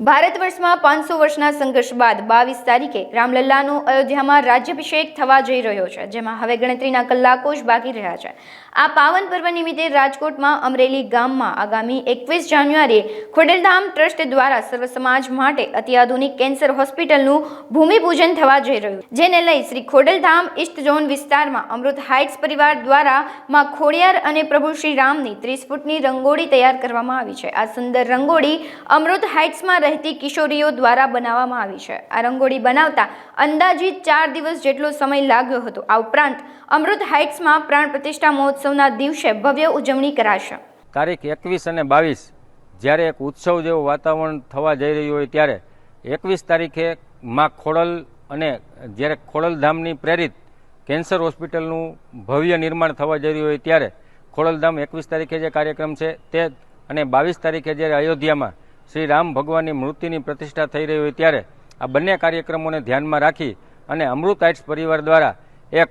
ભારત વર્ષમાં પાંચસો વર્ષના સંઘર્ષ બાદ બાવીસ તારીખે રામલલ્લાનો અયોધ્યામાં રાજ્યાભિષેક થવા જઈ રહ્યો છે, જેમાં હવે ગણતરીના કલાકો જ બાકી રહ્યા છે. આ પાવન પર્વ નિમિત્તે રાજકોટમાં અમરેલી ગામમાં આગામી એકવીસ જાન્યુઆરીએ ખોડલધામ ટ્રસ્ટ દ્વારા સર્વ સમાજ માટે અત્યાધુનિક કેન્સર હોસ્પિટલનું ભૂમિપૂજન થવા જઈ રહ્યું જેને લઈ શ્રી ખોડલધામ ઇસ્ટ ઝોન વિસ્તારમાં અમૃત હાઇટ્સ પરિવાર દ્વારા માં ખોડિયાર અને પ્રભુ શ્રી રામની ત્રીસ ફૂટની રંગોળી તૈયાર કરવામાં આવી છે. આ સુંદર રંગોળી અમૃત હાઇટ્સમાં રહેતી કિશોરીઓ દ્વારા બનાવવામાં આવી છે. આ રંગોળી બનાવતા અંદાજિત ચાર દિવસ જેટલો સમય લાગ્યો હતો. આ ઉપરાંત અમૃત હાઇટ્સમાં પ્રાણ પ્રતિષ્ઠા મહોત્સવના દિવસે ભવ્ય ઉજવણી કરાશે. તારીખ એકવીસ અને બાવીસ, જ્યારે એક ઉત્સવ જેવું વાતાવરણ થવા જઈ રહ્યું હોય ત્યારે એકવીસ તારીખે માં ખોડલ અને જ્યારે ખોડલધામની પ્રેરિત કેન્સર હોસ્પિટલનું ભવ્ય નિર્માણ થવા જઈ રહ્યું હોય ત્યારે ખોડલધામ એકવીસ તારીખે જે કાર્યક્રમ છે તે અને બાવીસ તારીખે જ્યારે અયોધ્યામાં શ્રી રામ ભગવાનની મૂર્તિની પ્રતિષ્ઠા થઈ રહી હોય ત્યારે આ બંને કાર્યક્રમોને ધ્યાનમાં રાખી અને અમૃત આઇટ્સ પરિવાર દ્વારા એક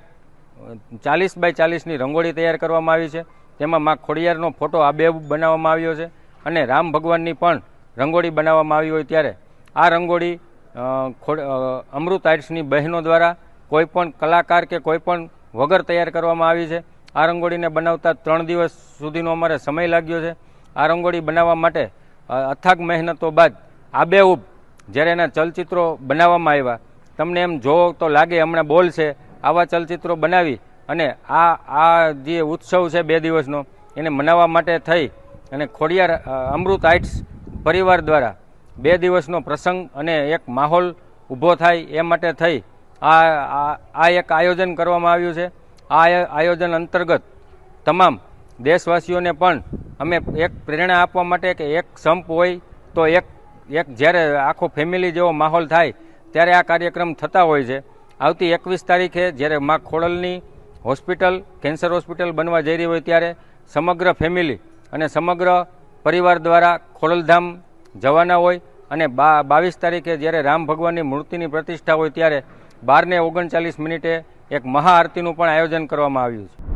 ચાલીસ બાય ચાલીસની રંગોળી તૈયાર કરવામાં આવી છે. તેમાં મા ખોડિયારનો ફોટો આબેહૂબ બનાવવામાં આવ્યો છે અને રામ ભગવાનની પણ રંગોળી બનાવવામાં આવી હોય ત્યારે આ રંગોળી ખોડ- અમૃત આઇટ્સની બહેનો દ્વારા કોઈપણ કલાકાર કે કોઈપણ વગર તૈયાર કરવામાં આવી છે. આ રંગોળીને બનાવતા ત્રણ દિવસ સુધીનો અમારે સમય લાગ્યો છે. આ રંગોળી બનાવવા માટે અથાગ મહેનતો બાદ આબેહૂબ જ્યારે એના ચલચિત્રો બનાવવામાં આવ્યા, તમને એમ જોવો તો લાગે હમણાં બોલ છે, આવા ચલચિત્રો બનાવી અને આ આ જે ઉત્સવ છે બે દિવસનો, એને મનાવવા માટે થઈ અને ખોડિયાર અમૃત આઇટ્સ પરિવાર દ્વારા બે દિવસનો પ્રસંગ અને એક માહોલ ઊભો થાય એ માટે થઈ. આ, આ- આ એક આયોજન કરવામાં આવ્યું છે. આ આયોજન અંતર્ગત તમામ દેશવાસીઓને પણ અમે એક પ્રેરણા આપવા માટે કે એક સંપ હોય તો એક એક જ્યારે આખો ફેમિલી જેવો માહોલ થાય, ત્યારે આ કાર્યક્રમ થતા હોય છે. આવતી એકવીસ તારીખે જ્યારે મા ખોડલની હોસ્પિટલ, કેન્સર હોસ્પિટલ બનવા જઈ રહી હોય ત્યારે સમગ્ર ફેમિલી અને સમગ્ર પરિવાર દ્વારા ખોડલધામ જવાના હોય અને બા, બાવીસ તારીખે જ્યારે રામ ભગવાનની મૂર્તિની પ્રતિષ્ઠા હોય ત્યારે બારને ઓગણચાલીસ મિનિટે એક મહાઆરતીનું પણ આયોજન કરવામાં આવ્યું છે.